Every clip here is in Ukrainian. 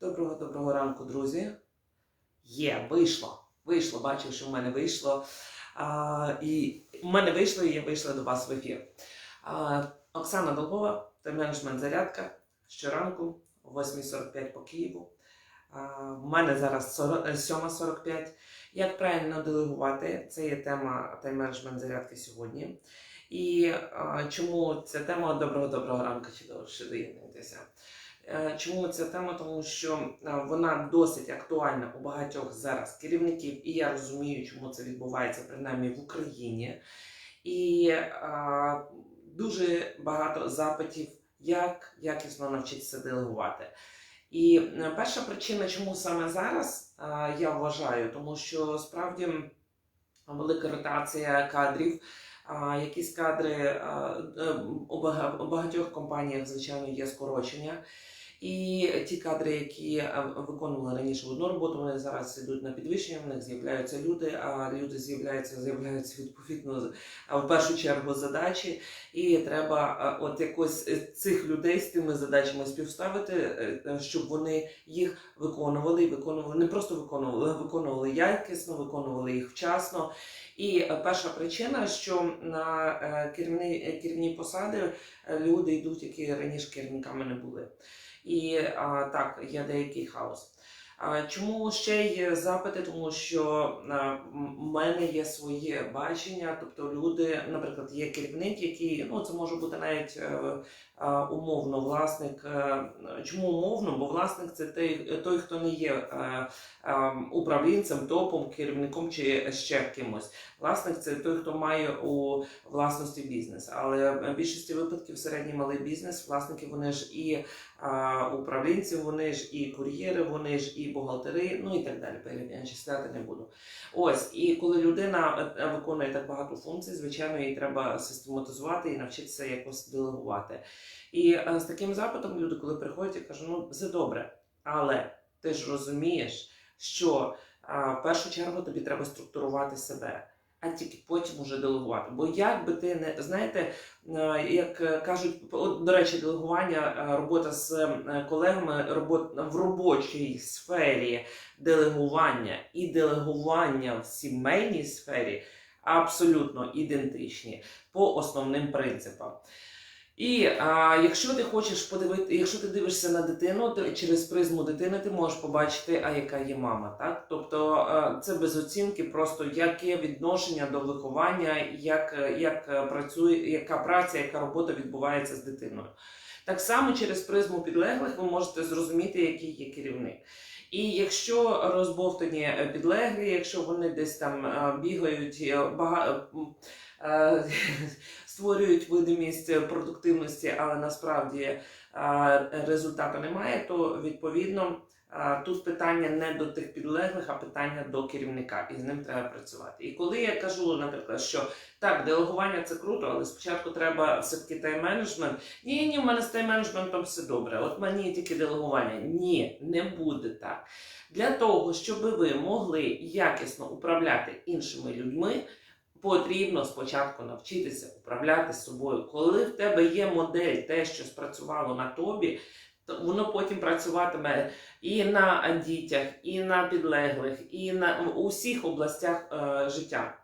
Доброго доброго ранку, друзі. Є, вийшло. Вийшло, бачив, що в мене вийшло. А, і в мене вийшло, і я вийшла до вас в ефір. А, Оксана Долгова, та менеджмент зарядка щоранку о 8.45 по Києву. В мене зараз 40 е, 7.45. Як правильно делегувати? Це є тема тайм-менеджмент зарядки сьогодні. І а, чому ця тема доброго доброго ранку, чи до. Е, Чому ця тема? Тому що е, вона досить актуальна у багатьох зараз керівників, і я розумію, чому це відбувається принаймні в Україні. І а, дуже багато запитів, як якісно навчитися делегувати. І е, перша причина, чому саме зараз а, я вважаю, тому що справді велика ротація кадрів. А, якісь кадри е, у багатьох компаніях, звичайно, є скорочення. І ті кадри, які е, виконували раніше одну роботу, вони зараз йдуть на підвищення, в них з'являються люди, а люди з'являються, з'являються відповідно в першу чергу задачі. І треба е, от якось е, цих людей з тими задачами співставити, щоб вони їх виконували виконували, не просто виконували, виконували якісно, виконували їх вчасно. І перша причина, що на керівні, керівні посади люди йдуть, які раніше керівниками не були. І а, так, є деякий хаос. А, чому ще є запити? Тому що в мене є своє бачення, тобто люди, наприклад, є керівник, який ну це може бути навіть е, умовно власник. е, Чому умовно? Бо власник це той, той хто не є е, е, управлінцем, топом, керівником чи ще кимось. Власник це той, хто має у власності бізнес. Але в більшості випадків середній малий бізнес, власники вони ж і управлінці, вони ж і кур'єри, вони ж і бухгалтери, ну і так далі. Перечисляти не буду. Ось, і коли людина е, виконує так багато функцій, звичайно, їй треба систематизувати і навчитися якось делегувати. І е, з таким запитом люди, коли приходять, я кажу, ну це добре, але ти ж розумієш, що в першу чергу тобі треба структурувати себе. А тільки потім уже делегувати. Бо як би ти не знаєте, е, як е, кажуть, до речі, делегування, робота з колегами, робота в робочій сфері делегування і делегування в сімейній сфері абсолютно ідентичні по основним принципам. І а, якщо ти хочеш подивити, якщо ти дивишся на дитину, то через призму дитини ти можеш побачити, а яка є мама, так? Тобто а, це без оцінки, просто яке відношення до виховання, як, як працює, яка праця, яка робота відбувається з дитиною. Так само через призму підлеглих ви можете зрозуміти, який є керівник. І якщо розбовтані е, підлеглі, якщо вони десь там е, бігають, е, бага... створюють видимість продуктивності, але насправді результату немає, то відповідно тут питання не до тих підлеглих, а питання до керівника, і з ним треба працювати. І коли я кажу, наприклад, що так, делегування це круто, але спочатку треба все-таки тайм-менеджмент. Ні, ні, в мене з тайм-менеджментом все добре. От мені тільки делегування. Ні, не буде так. Для того, щоб ви могли якісно управляти іншими людьми, потрібно спочатку навчитися управляти собою. Коли в тебе є модель, те, що спрацювало на тобі, то воно потім працюватиме і на дітях, і на підлеглих, і на усіх областях е, життя.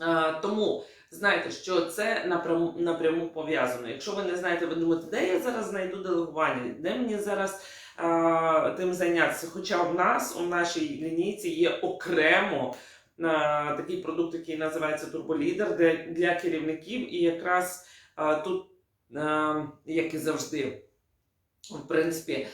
Е, тому знайте, що це напряму, напряму пов'язано. Якщо ви не знаєте, ви думаєте, де я зараз знайду делегування, де мені зараз е, тим зайнятися. Хоча в нас у нашій лінійці є окремо е, такий продукт, який називається Турболідер, де для керівників, і якраз е, тут, е, як і завжди. В принципі,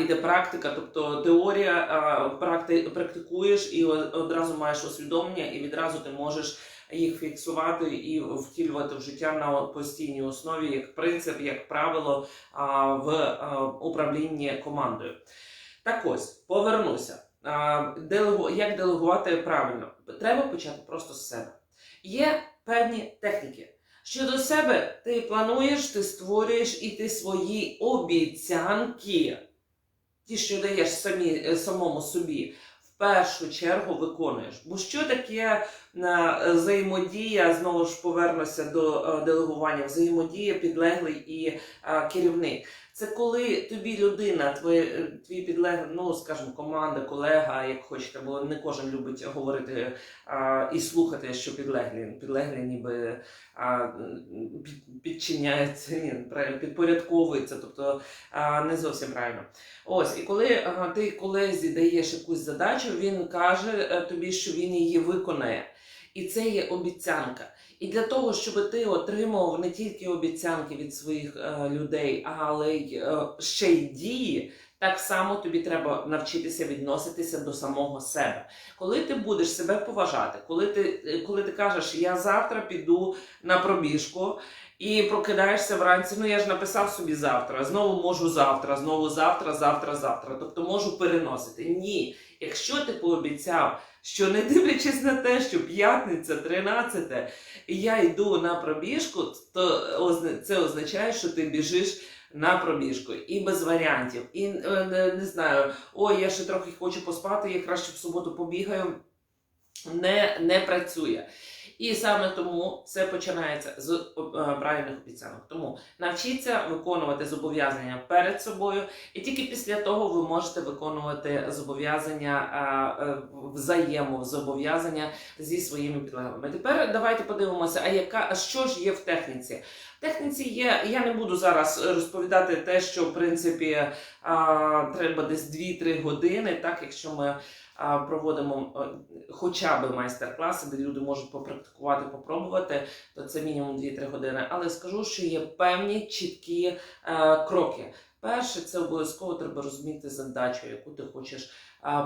іде практика, тобто теорія, практи, практикуєш і одразу маєш усвідомлення, і відразу ти можеш їх фіксувати і втілювати в життя на постійній основі, як принцип, як правило в управлінні командою. Так ось, повернуся. Як делегувати правильно? Треба почати просто з себе. Є певні техніки. Щодо себе, ти плануєш, ти створюєш і ти свої обіцянки, ті, що даєш самі, е, самому собі, в першу чергу виконуєш. Бо що таке е, взаємодія, знову ж повернуся до е, делегування, взаємодія підлеглий і керівник. Це коли тобі людина, твій, твій підлеглий, ну скажімо, команда, колега, як хочете, бо не кожен любить говорити а, і слухати, що підлеглі. Підлеглі ніби а, під, підчиняються, ні, підпорядковуються, тобто а, не зовсім правильно. Ось, і коли а, ти колезі даєш якусь задачу, він каже е, тобі, що він її виконає. І це є обіцянка. І для того, щоб ти отримав не тільки обіцянки від своїх е, людей, але й е, ще й дії, так само тобі треба навчитися відноситися до самого себе. Коли ти будеш себе поважати, коли ти, е, коли ти кажеш, я завтра піду на пробіжку. І прокидаєшся вранці. Ну я ж написав собі завтра, знову можу завтра, знову завтра, завтра, завтра. Тобто можу переносити. Ні, якщо ти пообіцяв, що не дивлячись на те, що п'ятниця, 13, і я йду на пробіжку, то це означає, що ти біжиш на пробіжку і без варіантів. І е, не, не знаю, ой, я ще трохи хочу поспати, я краще в суботу побігаю. Не, не працює. І саме тому все починається з е, правильних обіцянок. Тому навчіться виконувати зобов'язання перед собою, і тільки після того ви можете виконувати зобов'язання е, е, взаємозобов'язання зі своїми підлеглими. Тепер давайте подивимося, а яка а що ж є в техніці? Техніці є. Я не буду зараз розповідати те, що в принципі а, треба десь 2-3 години, так якщо ми проводимо е, хоча б майстер-класи, де люди можуть попрактикувати, попробувати, то це мінімум 2-3 години. Але скажу, що є певні чіткі е, кроки. Перше, це обов'язково треба розуміти задачу, яку ти хочеш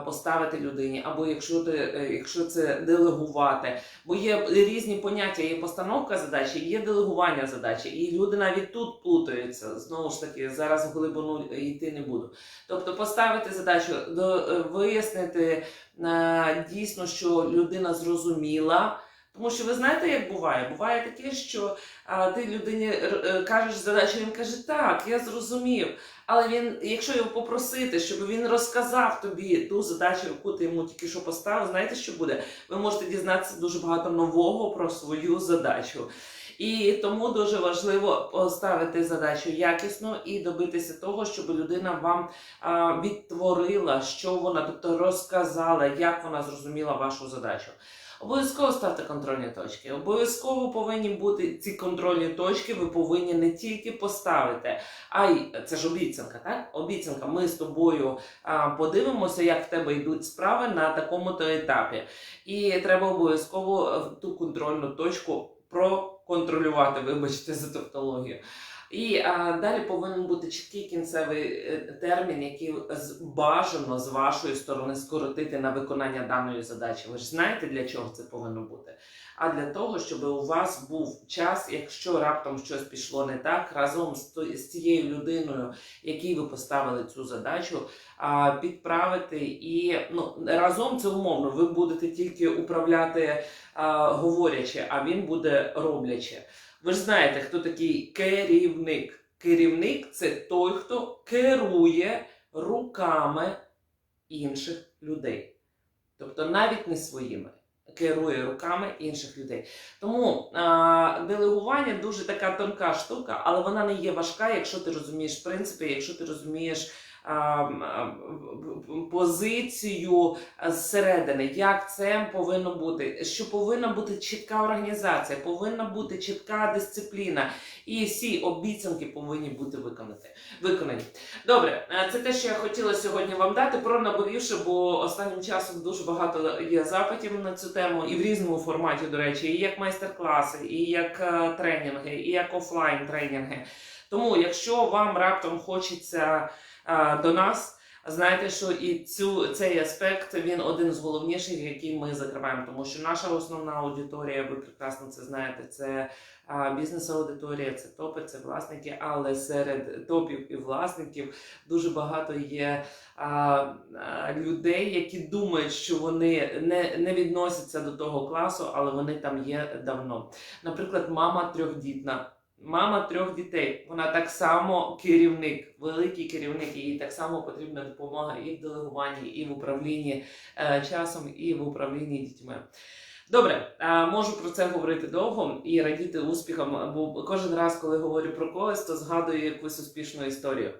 поставити людині, або якщо ти, е, якщо це делегувати. Бо є різні поняття, є постановка задачі, є делегування задачі, і люди навіть тут плутаються. Знову ж таки, зараз в глибину йти не буду. Тобто поставити задачу, до, е, вияснити е, дійсно, що людина зрозуміла. Тому що ви знаєте, як буває? Буває таке, що а, ти людині е, кажеш задачу, він каже, так, я зрозумів. Але він, якщо його попросити, щоб він розказав тобі ту задачу, яку ти йому тільки що поставив, знаєте, що буде? Ви можете дізнатися дуже багато нового про свою задачу. І тому дуже важливо поставити задачу якісно і добитися того, щоб людина вам а, відтворила, що вона, тобто розказала, як вона зрозуміла вашу задачу. Обов'язково ставте контрольні точки. Обов'язково повинні бути ці контрольні точки. Ви повинні не тільки поставити, а й це ж обіцянка, так? Обіцянка. Ми з тобою а, подивимося, як в тебе йдуть справи на такому-то етапі. І треба обов'язково ту контрольну точку проконтролювати, вибачте за тавтологію. І а, далі повинен бути чіткий кінцевий е, термін, який бажано з вашої сторони скоротити на виконання даної задачі. Ви ж знаєте, для чого це повинно бути? А для того, щоб у вас був час, якщо раптом щось пішло не так, разом з, тією людиною, якій ви поставили цю задачу, а, підправити і ну разом це умовно. Ви будете тільки управляти а, говорячи, а він буде роблячи. Ви ж знаєте, хто такий керівник. Керівник це той, хто керує руками інших людей. Тобто навіть не своїми. Керує руками інших людей. Тому а, делегування дуже така тонка штука, але вона не є важка, якщо ти розумієш принципи, якщо ти розумієш позицію зсередини, як це повинно бути, що повинна бути чітка організація, повинна бути чітка дисципліна, і всі обіцянки повинні бути виконані. виконані. Добре, е, це те, що я хотіла сьогодні вам дати про наболівши, бо останнім часом дуже багато є запитів на цю тему, і в різному форматі, до речі, і як майстер-класи, і як е, тренінги, і як офлайн тренінги. Тому, якщо вам раптом хочеться е, до нас. Знаєте, що і цю цей аспект він один з головніших, який ми закриваємо, тому що наша основна аудиторія, ви прекрасно це знаєте, це а, бізнес-аудиторія, це топи, це власники, але серед топів і власників дуже багато є а, а, людей, які думають, що вони не, не відносяться до того класу, але вони там є давно. Наприклад, мама трьохдітна. Мама трьох дітей, вона так само керівник, великий керівник, їй так само потрібна допомога і в делегуванні, і в управлінні е, часом, і в управлінні дітьми. Добре, а, можу про це говорити довго і радіти успіхам, бо кожен раз, коли говорю про когось, то згадую якусь успішну історію.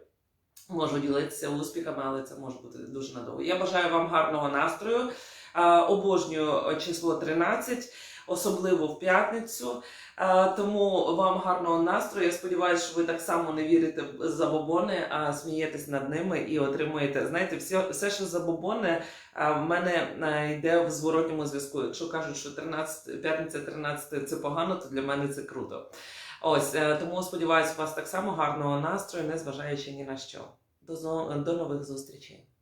Можу ділитися успіхами, але це може бути дуже надовго. Я бажаю вам гарного настрою. А, Обожнюю число 13, особливо в п'ятницю. Тому вам гарного настрою. Я сподіваюся, що ви так само не вірите в забобони, а смієтесь над ними і отримуєте. Знаєте, все, все що забобони, в мене йде в зворотньому зв'язку. Якщо кажуть, що 13, п'ятниця 13 це погано, то для мене це круто. Ось е, тому сподіваюся, у вас так само гарного настрою, незважаючи ні на що. До, до нових зустрічей.